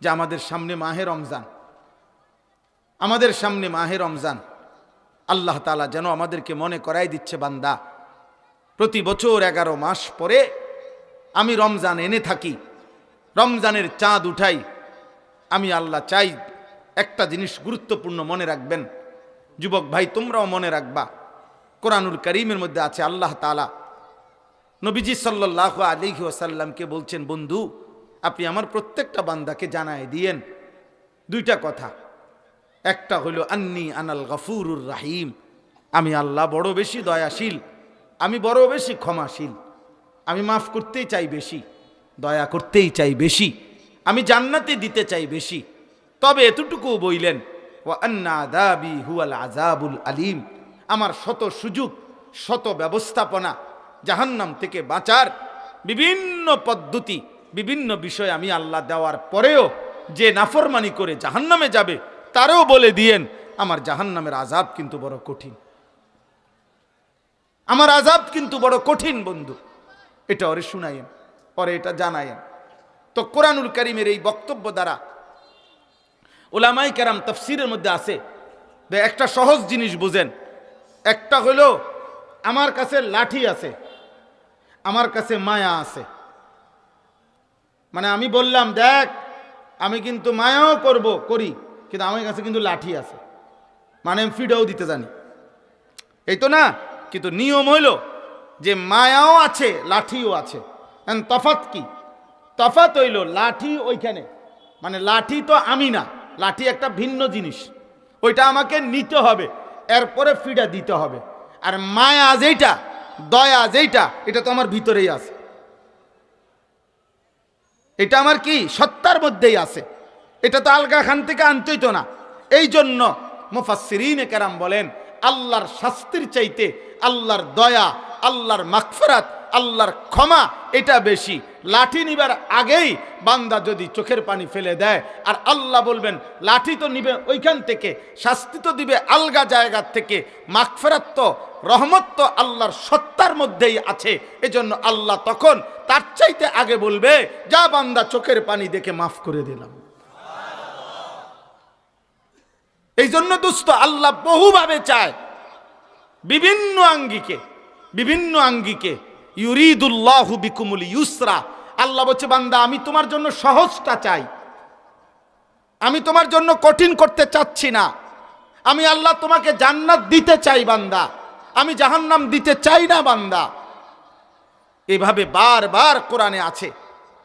যে আমাদের সামনে মাহে রমজান। আমাদের সামনে মাহে রমজান। আল্লাহ তালা যেন আমাদেরকে মনে করাই দিচ্ছে, বান্দা, প্রতি বছর এগারো মাস পরে আমি রমজান এনে থাকি, রমজানের চাঁদ উঠাই, আমি আল্লাহ চাই একটা জিনিস গুরুত্বপূর্ণ মনে রাখবেন। যুবক ভাই, তোমরাও মনে রাখবা, কোরআনুল করিমের মধ্যে আছে, আল্লাহ তালা নবীজি সাল্লাহ আলিহি ওসাল্লামকে বলছেন, বন্ধু আপনি আমার প্রত্যেকটা বান্দাকে জানায় দিয়েন। দুইটা কথা। একটা হইল আন্নি আনাল গফুরুর রাহিম। আমি আল্লাহ বড় বেশি দয়াশীল, আমি বড় বেশি ক্ষমাশীল। আমি মাফ করতেই চাই বেশি, দয়া করতেই চাই বেশি, আমি জান্নাতে দিতে চাই বেশি। তবে এতটুকু বইলেন ও আন্না দাবি হুয়াল আজাবুল আলিম। আমার শত সুযোগ, শত ব্যবস্থাপনা জাহান্নাম থেকে বাঁচার বিভিন্ন পদ্ধতি বিভিন্ন বিষয় আমি আল্লাহ দেওয়ার পরেও যে নাফরমানি করে জাহান্নামে যাবে, তারও বলে দিয়েন, আমার জাহান্নামের আজাব কিন্তু বড় কঠিন। আমার আজাব কিন্তু বড় কঠিন, বন্ধু। এটা ওরে শুনাইয়েন, পরে এটা জানাইয়েন। তো কোরআনুল করিমের এই বক্তব্য দ্বারা ওলামাই কেরাম তফসিরের মধ্যে আছে একটা সহজ জিনিস বুঝেন। একটা হলো, আমার কাছে লাঠি আছে, আমার কাছে মায়া আছে। মানে আমি বললাম, দেখ, আমি কিন্তু মায়াও করব, করি, কিন্তু আমার কাছে কিন্তু লাঠি আছে। মানে আমি ফিডাও দিতে জানি। এই তো না, কিন্তু নিয়ম হইল যে মায়াও আছে, লাঠিও আছে। তফাত কি? তফাত হইল লাঠি ওইখানে। মানে লাঠি তো আমি না, লাঠি একটা ভিন্ন জিনিস। ওইটা আমাকে নিতে হবে, এরপরে ফিডা দিতে হবে। আর মায়া যেইটা, দয়া যেইটা, এটা তো আমার ভিতরেই আছে। এটা আমার কি? সত্তার মধ্যেই আছে। এটা তো আলগা খান থেকে আনতেই তো না। এই জন্য মুফাসসিরিনে কেরাম বলেন, আল্লাহর শাস্তির চাইতে, আল্লাহর দয়া, আল্লাহর মাগফিরাত আল্লাহর ক্ষমা, এটা বেশি। লাঠি নিবার আগেই বান্দা যদি চোখের পানি ফেলে দেয়, আর আল্লাহ বলবেন, লাঠি তো নিবে ওইখান থেকে, শাস্তি তো দিবে আলগা জায়গার থেকে, মাগফিরাত তো, রহমত তো আল্লাহর সত্তার মধ্যেই আছে। এজন্য আল্লাহ তখন তার চাইতে আগে বলবে, যা বান্দা চোখের পানি দেখে মাফ করে দিলাম। এই জন্য দুস্থ আল্লাহ বহুভাবে চায়, বিভিন্ন আঙ্গিকে বিভিন্ন আঙ্গিকে ইউরিদুল্লাহু বিকুমুল ইউসরা। আল্লাহ বলছে, বান্দা, আমি তোমার জন্য সহজটা চাই। আমি তোমার জন্য কঠিন করতে চাচ্ছি না। আমি আল্লাহ তোমাকে জান্নাত দিতে চাই, বান্দা। আমি জাহান্নাম দিতে চাই না, বান্দা। এভাবে বারবার কোরআনে আছে।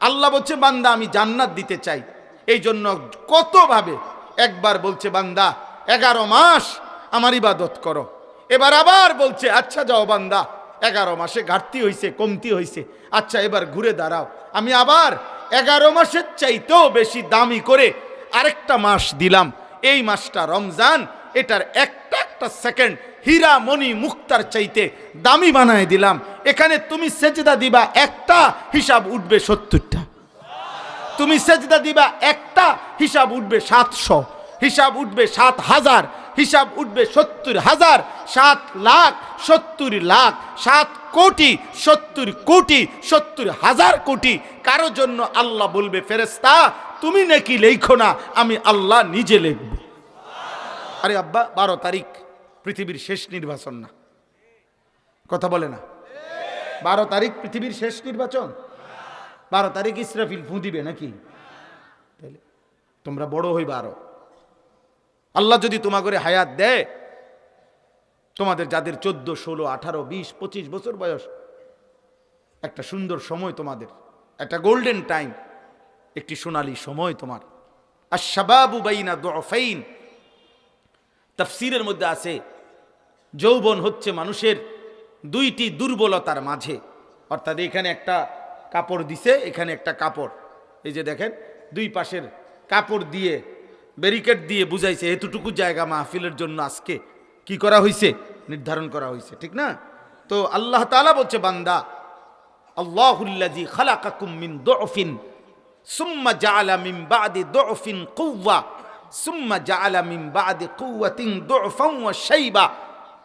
আল্লাহ বলছে, বান্দা, আমি জান্নাত দিতে চাই। এই জন্য কতভাবে একবার বলছে, বান্দা, এগারো মাস আমার ইবাদত করো। এবার আবার বলছে আচ্ছা যাও, বান্দা এগারো মাসে ঘাটতি হয়েছে কমতি হয়েছে আচ্ছা এবার ঘুরে দাঁড়াও। আমি আবার এগারো মাসের চাইতেও বেশি দামি করে আরেকটা মাস দিলাম। এই মাসটা রমজান, এটার একটা একটা সেকেন্ড হীরা মণি মুক্তার চাইতে দামি বানায় দিলাম। এখানে তুমি সেজদা দিবা একটা, হিসাব উঠবে সত্তরটা। তুমি সেজদা দিবা একটা, হিসাব উঠবে সাতশো। হিসাব উঠবে সাত হাজার। হিসাব উঠবে সত্তর হাজার, সাত লাখ সত্তর লাখ, সাত কোটি সত্তর কোটি, সত্তর হাজার কোটি। কারও জন্য আল্লাহ বলবে ফেরেস্তা তুমি নাকি লেখো না? আমি আল্লাহ নিজে লিখব। আরে আব্বা, বারো তারিখ পৃথিবীর শেষ নির্বাচন না। কথা বলে না। বারো তারিখ পৃথিবীর শেষ নির্বাচন? বারো তারিখ ইসরাফিল ফু দিবে নাকি তোমরা বড় হইবা আরও। আল্লাহ যদি তোমা করে হায়াত দেয়, তোমাদের যাদের চোদ্দ, ষোলো, আঠারো, বিশ, পঁচিশ বছর বয়স, একটা সুন্দর সময় তোমাদের, একটা গোল্ডেন টাইম একটি সোনালী সময় তোমার। আর শাবাবু বাইনা দফাইন তফসিরের মধ্যে আছে, যৌবন হচ্ছে মানুষের দুইটি দুর্বলতার মাঝে। অর্থাৎ এখানে একটা কাপড় দিছে, এখানে একটা কাপড়। এই যে দেখেন, দুই পাশের কাপড় দিয়ে ব্যারিকেড দিয়ে বুঝাইছে, এতটুকু জায়গা মাহফিলের জন্য আজকে কি করা হয়েছে নির্ধারণ করা হয়েছে ঠিক না? তো আল্লাহ তালা বলছে, বান্দা আল্লাহুল্লাজি খালাকাকুম মিন দুফিন, সুম্মা জাআলা মিন বাদি দুফিন কুওয়া, সুম্মা জাআলা মিন বাদি কুওয়াতিন দুফান ওয়া শাইবা।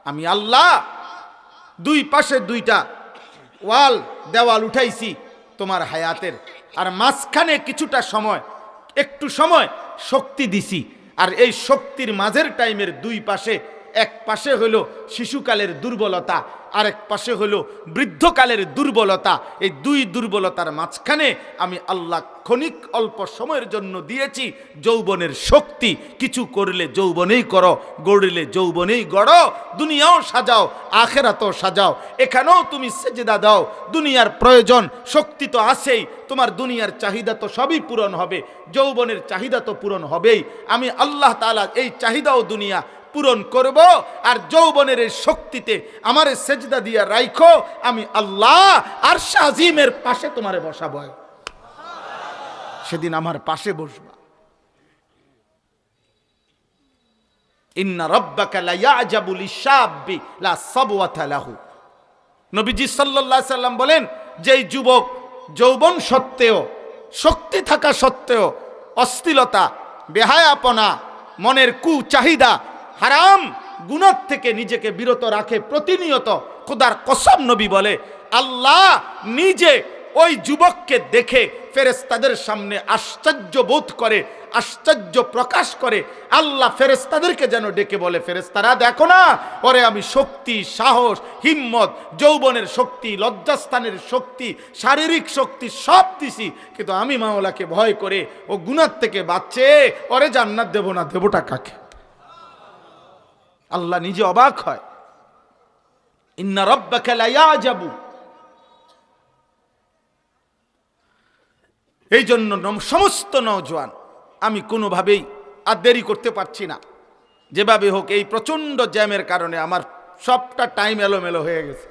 আমি আল্লাহ দুই পাশে দুইটা ওয়াল, দেওয়াল উঠাইছি তোমার হায়াতের। আর মাঝখানে কিছুটা সময়, একটু সময় শক্তি দিছি। আর এই শক্তির মাঝের টাইমের দুই পাশে এক পাশে হলো শিশুকালের দুর্বলতা, আরেক পাশে হলো বৃদ্ধকালের দুর্বলতা। এই দুই দুর্বলতার মাঝখানে আমি আল্লাহ ক্ষণিক অল্প সময়ের জন্য দিয়েছি যৌবনের শক্তি। কিছু করলে যৌবনেই করো, গড়লে যৌবনেই গড়ো, দুনিয়াও সাজাও, আখেরাতও সাজাও। এখানেও তুমি সেজেদা দাও, দুনিয়ার প্রয়োজন, শক্তি তো আছেই, তোমার দুনিয়ার চাহিদা তো সবই পূরণ হবে, যৌবনের চাহিদা তো পূরণ হবেই। আমি আল্লাহ তাআলা এই চাহিদাও দুনিয়া পূরণ করব আর যৌবনের এই শক্তিতে আমারে সেজদা দিয়া রাইখো, আমি আল্লাহ আর শাহিমের পাশে তোমারে বসাবো। সেদিন আমার পাশে বসবা। ইন্না নবীজি সাল্লাল্লাহু সাল্লাম বলেন, যেই যুবক যৌবন সত্ত্বেও, শক্তি থাকা সত্ত্বেও, অস্থিলতা, বেহায়াপনা, মনের কু চাহিদা হারাম গুণার থেকে নিজেকে বিরত রাখে প্রতিনিয়ত। খোদার কসম নবী বলে, আল্লাহ নিজে ওই যুবককে দেখে ফেরেস্তাদের সামনে আশ্চর্য বোধ করে, আশ্চর্য প্রকাশ করে, আল্লাহ ফেরেস্তাদেরকে যেন ডেকে বলে ফেরেস্তারা দেখো না, ওরে আমি শক্তি, সাহস, হিম্মত, যৌবনের শক্তি, লজ্জাস্থানের শক্তি, শারীরিক শক্তি সব দিছি, কিন্তু আমি মাওলাকে ভয় করে ও গুণার থেকে বাঁচছে ওরে জান্নাত দেব না, দেবটা কাকে? আল্লাহ নিজে অবাক হয়। ইন্না রব্বাকা লায়াজাবু এই জন্য সমস্ত নওজোয়ান, আমি কোনোভাবেই আর দেরি করতে পারছি না। যেভাবে হোক এই প্রচণ্ড জ্যামের কারণে আমার সবটা টাইম এলোমেলো হয়ে গেছে।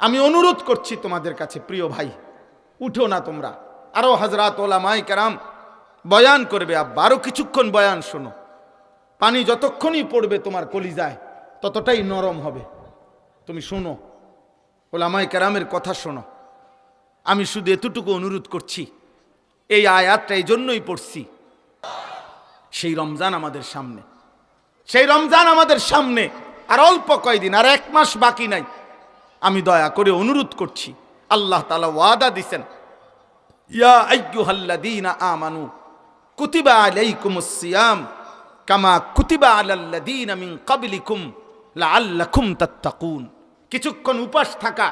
আমি অনুরোধ করছি তোমাদের কাছে, প্রিয় ভাই, উঠো না তোমরা। আরও হাজরাত ওলামাই কারাম বয়ান করবে, আব্বা, আরও কিছুক্ষণ বয়ান শোনো। পানি যতক্ষণই পড়বে তোমার কলিজায়, ততটাই নরম হবে। তুমি শোনো ওলামাই কারামের কথা শোনো। আমি শুধু এতটুকু অনুরোধ করছি, এই আয়াতটা এই জন্যই পড়ছি। সেই রমজান আমাদের সামনে, সেই রমজান আমাদের সামনে, আর অল্প কয়দিন, আর এক মাস বাকি নাই। আমি দয়া করে অনুরোধ করছি, আল্লাহ তালা ওয়াদা দিছেন, ইয়া আইয়ুহাল্লাযীনা আমানু, কুতিবা আলাইকুমুস সিয়াম কামা কুতিবা আলাল্লাযীনা মিন ক্বাবলিকুম লাআল্লাকুম তাত্তাকুন। কিছুক্ষণ উপাস থাকা।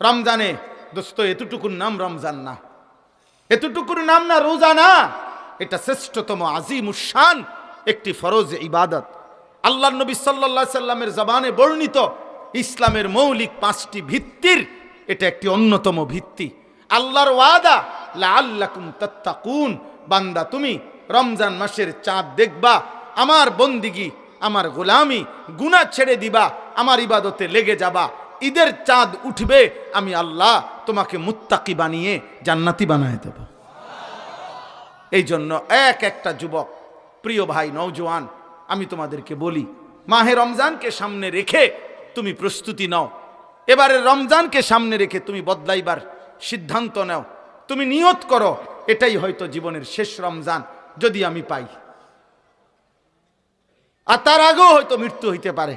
রমজানে, দোস্ত, এতটুকুর নাম রমজান না। এতটুকুর নাম না রোজা না। এটা শ্রেষ্ঠতম আজিম শান, একটি ফরজ ইবাদত। আল্লাহ নবী সাল্লাহ সাল্লামের জবানে বর্ণিত, ইসলামের মৌলিক পাঁচটি ভিত্তির, এটা একটি অন্যতম ভিত্তি। আল্লাহর ওয়াদা লা আল্লাকুম তাত্তাকুন। বান্দা, তুমি রমজান মাসের চাঁদ দেখবা, আমার বন্দিগি, আমার গোলামি, গুনাহ ছেড়ে দিবা, আমার ইবাদতে লেগে যাবা। ঈদের চাঁদ উঠবে, আমি আল্লাহ তোমাকে মুত্তাকি বানিয়ে জান্নাতি বানায় দেব। এই জন্য এক একটা যুবক, প্রিয় ভাই নৌজওয়ান আমি তোমাদেরকে বলি, মাহে রমজানকে সামনে রেখে তুমি প্রস্তুতি নাও। এবারে রমজানকে সামনে রেখে তুমি বদলাইবার সিদ্ধান্ত নাও। তুমি নিয়ত করো, এটাই হয়তো জীবনের শেষ রমজান। যদি আমি পাই। আর তার আগেও হয়তো মৃত্যু হইতে পারে।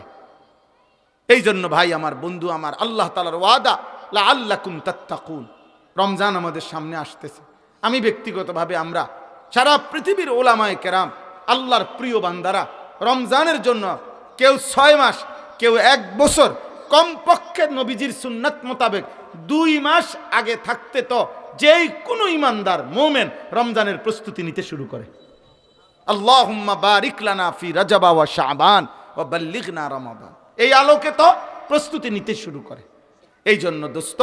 এই জন্য ভাই, আমার বন্ধু, আমার আল্লাহ তালার ওয়াদা আল্লাহ কুম তাত্তাকুন। রমজান আমাদের সামনে আসতেছে। আমি ব্যক্তিগতভাবে আমরা, সারা পৃথিবীর ওলামায় কেরাম, আল্লাহর প্রিয় বান্দারা, রমজানের জন্য কেউ ছয় মাস, কেউ এক বছর, কমপক্ষে নবীজির সুন্নাত মোতাবেক দুই মাস আগে থাকতে তো যেই কোনো ইমানদার মোমেন রমজানের প্রস্তুতি নিতে শুরু করে। আল্লাহুম্মা বারিক লানা ফি রাজাবা ওয়া শাবান ওয়া বাল্লিগনা রমাদান। এই আলোকে তো প্রস্তুতি নিতে শুরু করে। এই জন্য দোস্ত,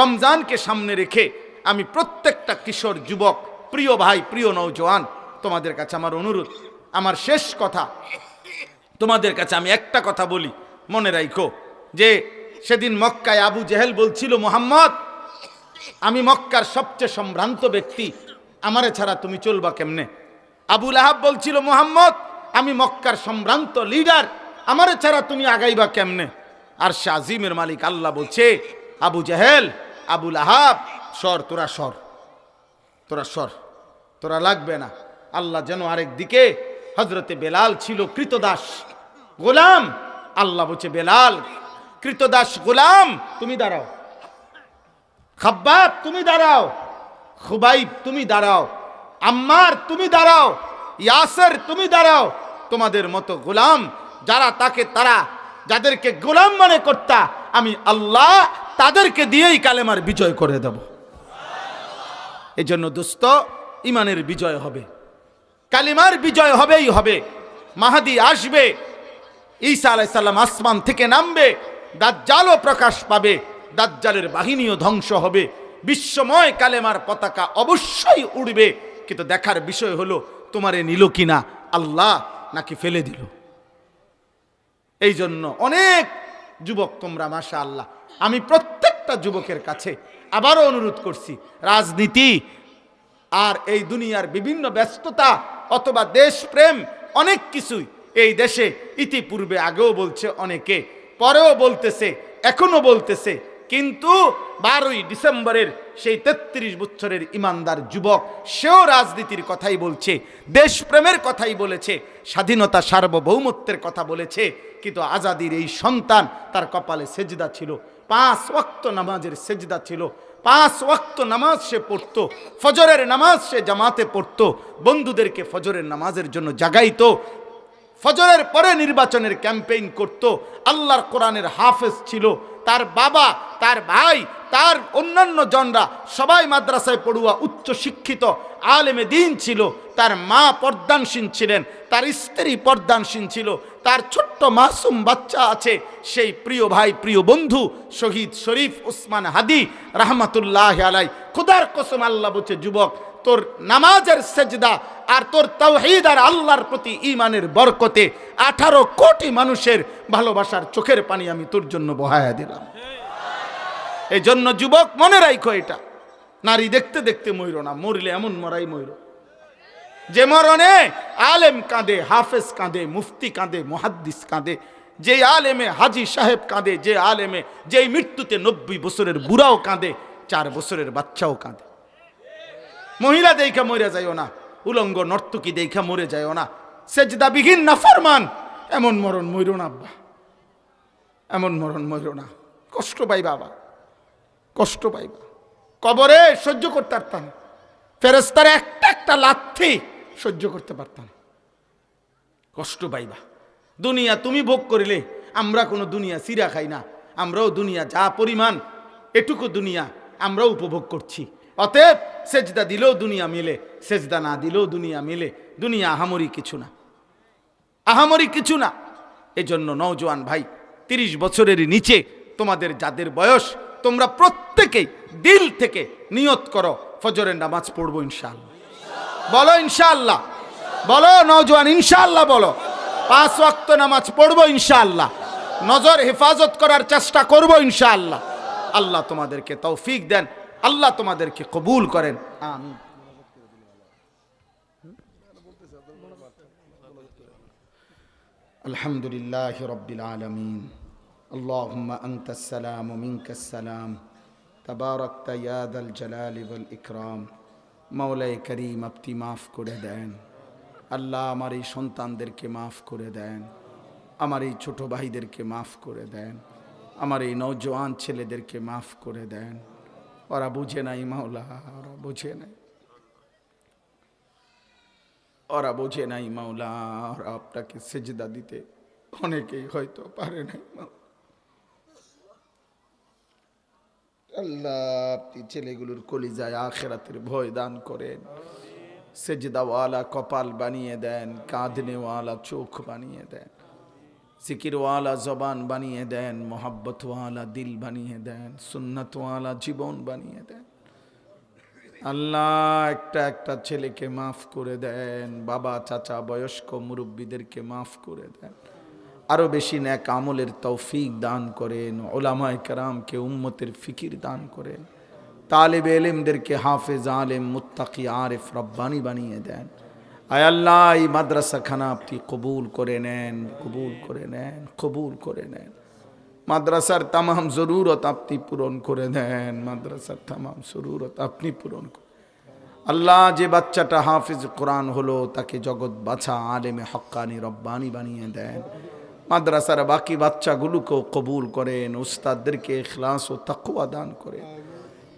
রমজানকে সামনে রেখে আমি প্রত্যেকটা কিশোর যুবক, প্রিয় ভাই, প্রিয় নৌজওয়ান তোমাদের কাছে আমার অনুরোধ, আমার শেষ কথা, তোমাদের কাছে আমি একটা কথা বলি, মনে রাখো যে সেদিন মক্কায় আবু জেহেল বলছিল, মোহাম্মদ আমি মক্কার সবচেয়ে সম্ভ্রান্ত ব্যক্তি। আমারে ছাড়া তুমি চলবা কেমনে? আবুল আহাব বলছিল, মোহাম্মদ, আমি মক্কার সম্ভ্রান্ত লিডার। আমারে ছাড়া তুমি আগাইবা কেমনে? আর আজিমের মালিক আল্লাহ বলছে, আবু জাহেল, আবুল আহাব, সর, তোরা সর। তোরা সর। তোরা লাগবে না। আল্লাহ যেন আরেক দিকে হজরতে বেলাল ছিল কৃতদাস। গোলাম, আল্লাহ বলছে, বেলাল, কৃতদাস গোলাম, তুমি দাঁড়াও। খাব্বাব, তুমি দাঁড়াও। খুবাইব, তুমি দাঁড়াও। আম্মার, তুমি দাঁড়াও। ইয়াসের, তুমি দাঁড়াও। তোমাদের মতো গোলাম যারা তাকে তারা, যাদেরকে গোলাম মনে করতা, আমি আল্লাহ তাদেরকে দিয়েই কালেমার বিজয় করে দেব। এই জন্য দোস্ত, ইমানের বিজয় হবে। কালিমার বিজয় হবেই হবে। মাহাদি আসবে। ঈসা আলাইসাল্লাম আসমান থেকে নামবে। দাজ্জালও প্রকাশ পাবে। দাজ্জালের বাহিনীও ধ্বংস হবে। বিশ্বময় কালেমার পতাকা অবশ্যই উড়বে। কিন্তু দেখার বিষয় হলো, তোমারে নিল কিনা? আল্লাহ নাকি ফেলে দিল? এই জন্য অনেক যুবক তোমরা মাশা আল্লাহ আমি প্রত্যেকটা যুবকের কাছে আবারও অনুরোধ করছি, রাজনীতি আর এই দুনিয়ার বিভিন্ন ব্যস্ততা অথবা দেশপ্রেম, অনেক কিছুই এই দেশে ইতিপূর্বে আগেও বলছে অনেকে, পরেও বলতেছে এখনও বলতেছে। কিন্তু বারোই ডিসেম্বরের সেই তেত্রিশ বছরের ইমানদার যুবক, সেও রাজনীতির কথাই বলছে, দেশপ্রেমের কথাই বলেছে, স্বাধীনতা সার্বভৌমত্বের কথা বলেছে, কিন্তু আজাদির এই সন্তান তার কপালে সেজদা ছিল। পাঁচ ওয়াক্ত নামাজের সেজদা ছিল। পাঁচ ওয়াক্ত নামাজ সে পড়তো, ফজরের নামাজ সে জামাতে পড়তো, বন্ধুদেরকে ফজরের নামাজের জন্য জাগাইতো, ফজরের পরে নির্বাচনের ক্যাম্পেইন করত, আল্লাহর কোরআনের হাফেজ ছিল তার বাবা, তার ভাই, তার অন্যান্য জনরা সবাই মাদ্রাসায় পড়ুয়া, উচ্চ শিক্ষিত, আলেমে দিন ছিল। তার মা পর্দানসীন ছিলেন, তার স্ত্রী পর্দানসীন ছিল। তার ছোট্ট মাসুম বাচ্চা আছে, সেই প্রিয় ভাই, প্রিয় বন্ধু শহীদ শরীফ উসমান হাদি, রহমতুল্লাহ আলাই খুদার কসম আল্লাহ বলছে, যুবক, তোর নামাজের সেজদা আর তোর তাওহীদ আর আল্লাহর প্রতি ইমানের বরকতে আঠারো কোটি মানুষের ভালোবাসার চোখের পানি আমি তোর জন্য বহায়া দিলাম। এই জন্য যুবক, মনে রাখো এটা। নারী দেখতে দেখতে ময়ূর না, মরলে এমন মরাই ময়ূর যে মরণে আলেম কাঁদে, হাফেজ কাঁদে, মুফতি কাঁদে, মুহাদ্দিস কাঁদে যে আলেমে হাজি সাহেব কাঁদে, যে আলেমে যেই মৃত্যুতে নব্বই বছরের বুড়াও কাঁদে, চার বছরের বাচ্চাও কাঁদে। মহিলা দেখা মরে যাইও না, উলঙ্গ নর্তকী দেখা মরে যাইও না সেজদা বিহীন না ফরমান এমন মরণ ময়ূর না আব্বা, এমন মরণ ময়ূর না। কষ্ট পাই বাবা, কষ্ট পাইবা কবরে সহ্য করতে পারতাম ফেরেস্তার একটা একটা লাথি সহ্য করতে পারতাম। কষ্ট পাইবা। দুনিয়া তুমি ভোগ করিলে, আমরা কোনো দুনিয়া সিরা খাই না। আমরাও দুনিয়া যা পরিমাণ, এটুকু দুনিয়া আমরাও উপভোগ করছি। অতএব সেজদা দিলেও দুনিয়া মিলে, সেজদা না দিলেও দুনিয়া মিলে। দুনিয়া আহামরি কিছু না। আহামরি কিছু না। এজন্য নওজোয়ান ভাই, তিরিশ বছরের নিচে তোমাদের যাদের বয়স, তোমরা প্রত্যেকেই দিল থেকে নিয়ত করো, ফজরের নামাজ পড়ব ইনশাআল্লাহ। বলো ইনশাআল্লাহ বলো নওজোয়ান ইনশাআল্লাহ বলো পাঁচ ওয়াক্ত নামাজ পড়বো ইনশাআল্লাহ নজর হেফাজত করার চেষ্টা করব ইনশাআল্লাহ আল্লাহ তোমাদেরকে তৌফিক দেন আল্লাহ তোমাদেরকে কবুল করেন আমিন الحمد لله رب العالمين اللهم أنت السلام ومنك السلام تباركت يا ذا الجلال والإكرام মৌলাই করিম আপনি মাফ করে দেন। আল্লাহ আমার এই সন্তানদেরকে মাফ করে দেন। আমার এই ছোট ভাইদেরকে মাফ করে দেন। আমার এই নৌজওয়ান ছেলেদেরকে মাফ করে দেন। ওরা বুঝে নাই মাওলা, ওরা বুঝে নাই। ওরা বোঝে নাই মাওলা, ওরা আপনাকে সেজদা দিতে অনেকেই হয়তো পারে নাই মাওলা। আল্লাহ আপনি ছেলেগুলোর কলিজায় আখেরাতের ভয় দান করেন। সেজদাওয়ালা কপাল বানিয়ে দেন, কাঁদনেওয়ালা চোখ বানিয়ে দেন সিকিরওয়ালা জবান বানিয়ে দেন, মোহাব্বতওয়ালা দিল বানিয়ে দেন, সুন্নতওয়ালা জীবন বানিয়ে দেন। আল্লাহ একটা একটা ছেলেকে মাফ করে দেন, বাবা, চাচা, বয়স্ক মুরব্বীদেরকে মাফ করে দেন। আরও বেশি ন্যাক আমলের তৌফিক দান করেন ওলামায় কেরামকে উম্মতের ফিকির দান করেন। তালেব এলেমদেরকে হাফেজ, আলেম, মুত্তাকি, আরেফ, রব্বানি বানিয়ে দেন। আয় আল্লাহ, এই মাদ্রাসাখানা আপনি কবুল করে নেন, কবুল করে নেন, কবুল করে নেন। মাদ্রাসার তামাম জরুরত আপনি পূরণ করে দেন, মাদ্রাসার তামাম জরুরত আপনি পূরণ করেন আল্লাহ যে বাচ্চাটা হাফিজ কোরআন হলো, তাকে জগৎ বাছা, আলেমে হক্কানি, রব্বানি বানিয়ে দেন। মাদ্রাসার বাকি বাচ্চাগুলোকেও কবুল করেন, উস্তাদদেরকে ইখলাস ও তাকুয়া দান করেন।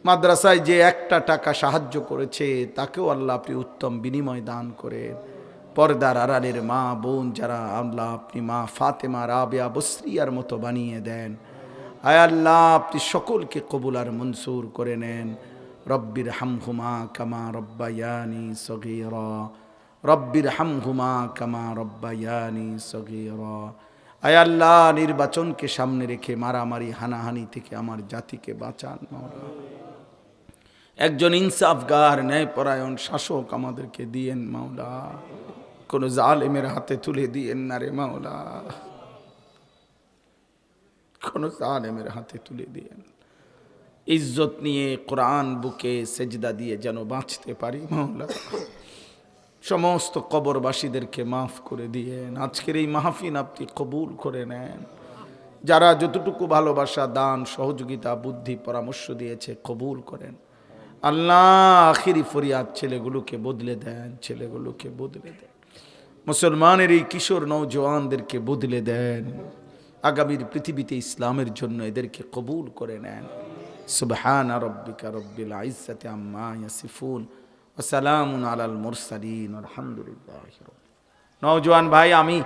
মাদ্রাসায় যে একটা টাকা সাহায্য করেছে, তাকেও আল্লাহ আপনি উত্তম বিনিময় দান করেন। পর্দার আড়ালের মা, বোন যারা আল্লাহ আপনি মা ফাতেমা, রাবেয়া, বসরিয়ার মতো বানিয়ে দেন। আয় আল্লাহ, আপনি সকলকে কবুল আর মনসুর করে নেন। রব্বির হামহুমা কামা রব্বায়ানি সগীরা। রব্বির হামহুমা কামা রব্বায়ানি সগীরা। আয় আল্লাহ, নির্বাচনকে সামনে রেখে মারামারি, হানাহানি থেকে আমার জাতিকে বাঁচান, মাওলা। একজন ইনসাফগার, ন্যায়পরায়ণ শাসক আমাদেরকে দিয়েন, মাওলা। কোন জালেমের হাতে তুলে দিয়েন না রে, মাওলা। কোন জালেমের হাতে তুলে দিয়েন। ইজ্জত নিয়ে কোরআন বুকে সেজদা দিয়ে যেন বাঁচতে পারি, মাওলা। সমস্ত কবরবাসীদেরকে মাফ করে দিয়েন। আজকের এই মাহফিন আপনি কবুল করে নেন। যারা যতটুকু ভালোবাসা, দান, সহযোগিতা, বুদ্ধি, পরামর্শ দিয়েছে, কবুল করেন। আল্লাহ আখিরি ফরিয়াদ ছেলেগুলোকে বদলে দেন, ছেলেগুলোকে বদলে দেন। মুসলমানের এই কিশোর নৌজওয়ানদেরকে বদলে দেন। আগামীর পৃথিবীতে ইসলামের জন্য এদেরকে কবুল করে নেন। সুবহান রব্বিকা রব্বিল আইজ্জাতি আম্মা ইয়াসিফুন। সালামুন আলাল মুরসালিন আলহামদুলিল্লাহ নওজোয়ান ভাই আমি